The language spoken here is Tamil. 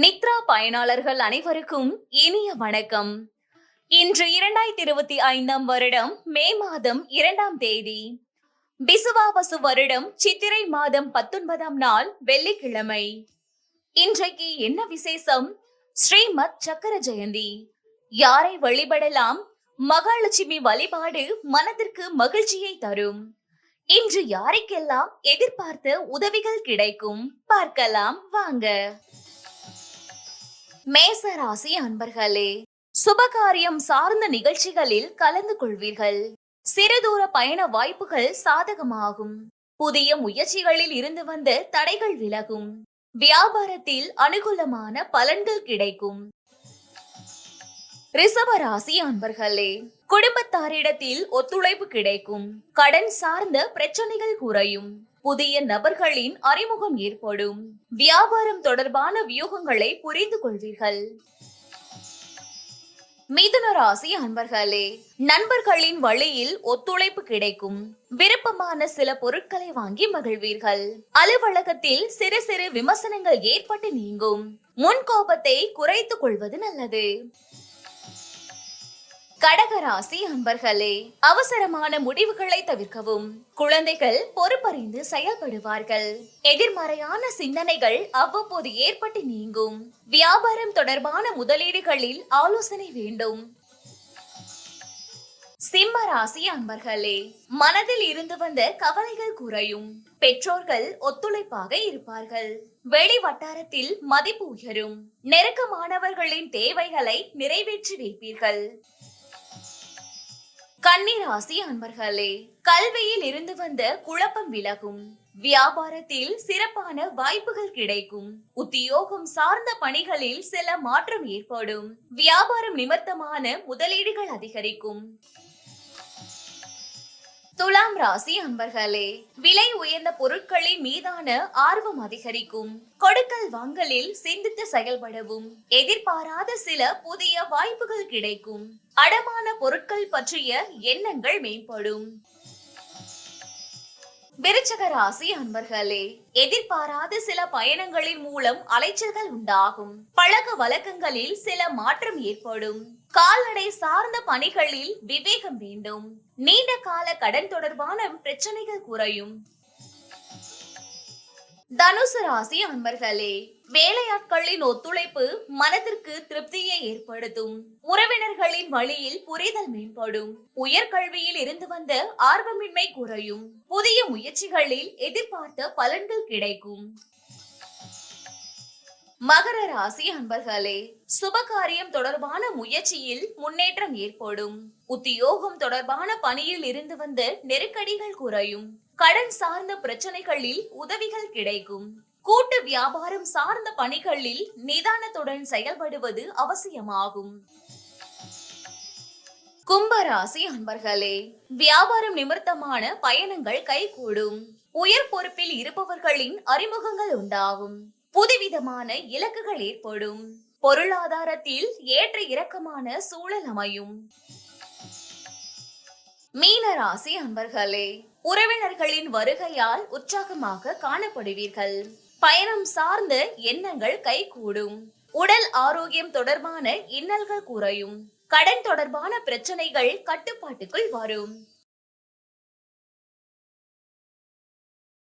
நித்ரா பயனாளர்கள் அனைவருக்கும் இனிய வணக்கம். இன்று இரண்டாயிரத்தி இருபத்தி ஐந்தாம் வருடம் மே மாதம் இரண்டாம் தேதி. பிசுவாவசு வருடம் சித்திரை மாதம் பத்தொன்பதாம் நாள் வெள்ளிக்கிழமை. இன்றைக்கு என்ன விசேஷம்? ஸ்ரீமத் சக்கர ஜெயந்தி. யாரை வழிபடலாம்? மகாலட்சுமி வழிபாடு மனதிற்கு மகிழ்ச்சியை தரும். இன்று யாருக்கெல்லாம் எதிர்பார்த்த உதவிகள் கிடைக்கும்? பார்க்கலாம் வாங்க. மேச ராசி அன்பர்களே சுபகாரியம் சார்ந்த நிகழ்ச்சிகளில் கலந்து கொள்வீர்கள். சிறுதூர பயண வாய்ப்புகள் சாதகமாகும். புதிய முயற்சிகளில் இருந்து வந்த தடைகள் விலகும். வியாபாரத்தில் அனுகூலமான பலன்கள் கிடைக்கும். ரிசவ ராசி அன்பர்களே குடும்பத்தாரிடத்தில் ஒத்துழைப்பு கிடைக்கும். கடன் சார்ந்த பிரச்சனைகள் குறையும். புதிய நபர்களின் அறிமுகம் ஏற்படும். வியாபாரம் தொடர்பான வியூகங்களை புரிந்து கொள்வீர்கள். மிதுன ராசி அன்பர்களே நண்பர்களின் வழியில் ஒத்துழைப்பு கிடைக்கும். விருப்பமான சில பொருட்களை வாங்கி மகிழ்வீர்கள். அலுவலகத்தில் சிறு சிறு விமர்சனங்கள் ஏற்பட்டு நீங்கும். முன்கோபத்தை குறைத்துக் கொள்வது நல்லது. கடகராசி அன்பர்களே அவசரமான முடிவுகளை தவிர்க்கவும் குழந்தைகள் பொறுப்பறிந்து செயல்படுவார்கள். எதிர்மறையான சிந்தனைகள் அவ்வப்போது ஏற்பட்டு நீங்கும். வியாபாரம் தொடர்பான முதலீடுகளில் ஆலோசனை வேண்டும். சிம்ம ராசி அன்பர்களே மனதில் இருந்து வந்த கவலைகள் குறையும். பெற்றோர்கள் ஒத்துழைப்பாக இருப்பார்கள். வெளி வட்டாரத்தில் மதிப்பு உயரும். நெருக்கமானவர்களின் தேவைகளை நிறைவேற்றி வைப்பீர்கள். கன்னிராசி அன்பர்களே கல்வியில் இருந்து வந்த குழப்பம் விலகும். வியாபாரத்தில் சிறப்பான வாய்ப்புகள் கிடைக்கும். உத்தியோகம் சார்ந்த பணிகளில் சில மாற்றம் ஏற்படும். வியாபாரம் நிமித்தமான முதலீடுகள் அதிகரிக்கும். துலாம் ராசி அன்பர்களே விலை உயர்ந்த பொருட்களின் மீதான ஆர்வம் அதிகரிக்கும். கொடுக்கல் வாங்கலில் சிந்தித்து செயல்படவும். எதிர்பாராத சில புதிய வாய்ப்புகள் கிடைக்கும். அடமான பொருட்கள் பற்றிய எண்ணங்கள் மேம்படும். விருச்சக ராசி அன்பர்களே எதிர்பாராத சில பயணங்களின் மூலம் அலைச்சல்கள் உண்டாகும். பழக்க வழக்கங்களில் சில மாற்றம் ஏற்படும். கால்நடை சார்ந்த பணிகளில் விவேகம் வேண்டும். நீண்ட கால கடன் தொடர்பான பிரச்சனைகள் குறையும். தனுசு ராசி அன்பர்களே வேலையாட்களின் ஒத்துழைப்பு மனதிற்கு திருப்தியை ஏற்படுத்தும். உறவினர்களின் வழியில் புரிதல் மேம்படும். உயர்கல்வியில் இருந்து வந்த ஆர்வமின்மை குறையும். புதிய முயற்சிகளில் எதிர்பார்த்த பலன்கள் கிடைக்கும். மகர ராசி அன்பர்களே சுபகாரியம் தொடர்பான முயற்சியில் முன்னேற்றம் ஏற்படும். உத்தியோகம் தொடர்பான பணியில் இருந்து வந்த நெருக்கடிகள் குறையும். கடன் சார்ந்த பிரச்சனைகளில் உதவிகள் கிடைக்கும். கூட்டு வியாபாரம் சார்ந்த பணிகளில் நிதானத்துடன் செயல்படுவது அவசியமாகும். கும்பராசி அன்பர்களே வியாபாரம் நிமித்தமான பயணங்கள் கைகூடும். உயர் பொறுப்பில் இருப்பவர்களின் அறிமுகங்கள் உண்டாகும். புதுவிதமான இலக்குகள் ஏற்படும். பொருளாதாரத்தில் ஏற்ற இறக்கமான சூழல் அமையும். மீனராசி அன்பர்களே உறவினர்களின் வருகையால் உற்சாகமாக காணப்படுவீர்கள். பயணம் சார்ந்த எண்ணங்கள் கைகூடும். உடல் ஆரோக்கியம் தொடர்பான இன்னல்கள் குறையும். கடன் தொடர்பான பிரச்சனைகள் கட்டுப்பாட்டுக்குள் வரும்.